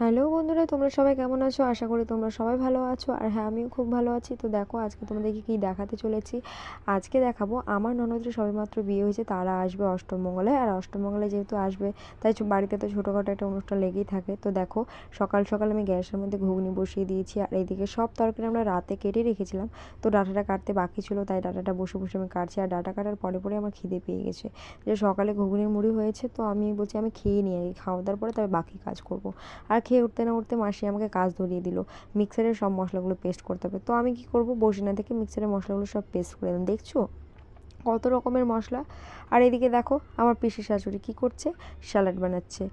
Hello বন্ধুরা, তোমরা সবাই কেমন আছো? আশা করি তোমরা সবাই ভালো আছো। আর হ্যাঁ আমিও খুব ভালো আছি। তো দেখো, আজকে তোমাদেরকে কী দেখাতে চলেছি। আজকে দেখাবো, আমার ননদের সবেমাত্র বিয়ে হয়েছে। তারা আসবে অষ্টমঙ্গলে আর অষ্টমঙ্গলে যেহেতু আসবে, তাই বাড়িতে তো ছোটোখাটো একটা অনুষ্ঠান লেগেই থাকে। তো দেখো, সকাল সকাল আমি গ্যাসের মধ্যে ঘুগনি বসিয়ে দিয়েছি। আর এইদিকে সব তরকারি আমরা রাতে কেটে রেখেছিলাম। তো ডাটাটা কাটতে বাকি ছিল, তাই ডাটাটা বসে বসে আমি কাটছি। আর ডাটা কাটার পরে পরে আমার খিদে পেয়ে গেছে। যে সকালে ঘুগনির মুড়ি হয়েছে, তো আমি বলছি আমি খেয়ে আগে খাওয়া দাওয়ার পরে তবে বাকি কাজ করব। আর খেয়ে উঠতে না উঠতে মাসি আমাকে কাজ ধরিয়ে দিল। মিক্সারের সব মশলাগুলো পেস্ট করতে হবে। তো আমি কি করব? বসে না থেকে মিক্সারের মশলাগুলো সব পেস্ট করে দিলাম দেখছ? কত রকমের মশলা। আর এদিকে দেখো, আমার পিসি শাশুড়ি কী করছে? স্যালাড বানাচ্ছে।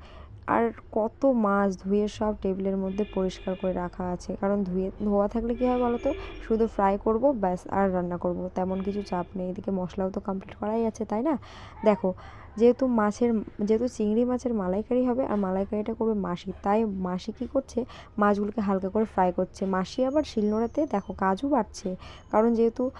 আর কত মাছ ধুয়ে সব টেবিলের মধ্যে পরিষ্কার করে রাখা আছে। কারণ ধুয়ে ধোয়া থাকলে কী হয় বলো তো শুধু ফ্রাই করব ব্যাস আর রান্না করব। তেমন কিছু চাপ নেই। এদিকে মশলাও তো কমপ্লিট করাই আছে তাই না? দেখো যেহেতু মাছের যেহেতু চিংড়ি মাছের মালাইকারি হবে আর মালাইকারিটা করবে মাসি তাই মাসি কী করছে? মাছগুলোকে হালকা করে ফ্রাই করছে। মাসি আবার শিলনোড়াতে দেখো কাজু বাড়ছে কারণ যেহেতু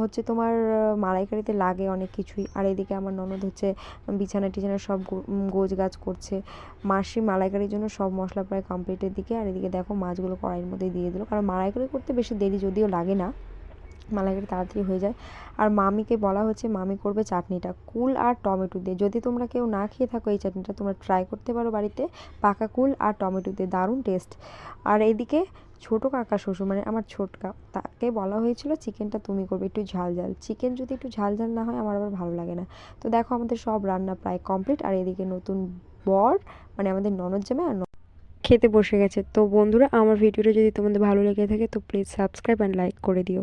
হচ্ছে তোমার মালাইকারিতে লাগে অনেক কিছুই। আর এদিকে আমার ননদ হচ্ছে বিছানা টিছানা সব গো- উম, গোছ গাছ করছে। মাসি মালাইকারির জন্য সব মশলা প্রায় কমপ্লিটের দিকে, আর এদিকে দেখো মাছগুলো কড়াইয়ের মধ্যে দিয়ে দিল। কারণ মালাইকারি করতে বেশি দেরি যদিও লাগে না, মালাইকারি তাড়াতাড়ি হয়ে যায়। আর মামিকে বলা হচ্ছে মামি করবে চাটনিটা, কুল আর টমেটো দিয়ে। যদি তোমরা কেউ না খেয়ে থাকো এই চাটনিটা, তোমরা ট্রাই করতে পারো বাড়িতে। পাকা কুল আর টমেটো দিয়ে, দারুণ টেস্ট আর এদিকে ছোটো কাকা শ্বশুর মানে আমার ছোটকা তাকে বলা হয়েছিল চিকেনটা তুমি করবে একটু ঝাল ঝাল। চিকেন যদি একটু ঝাল ঝাল না হয়, আমার আবার ভালো লাগে না। তো দেখো আমাদের সব রান্না প্রায় কমপ্লিট আর এদিকে নতুন বর মানে আমাদের ননদ জামাই আর খেতে বসে গেছে। তো বন্ধুরা, আমার ভিডিওটা যদি তোমাদের ভালো লেগে থাকে, তো প্লিজ সাবস্ক্রাইব অ্যান্ড লাইক করে দিও।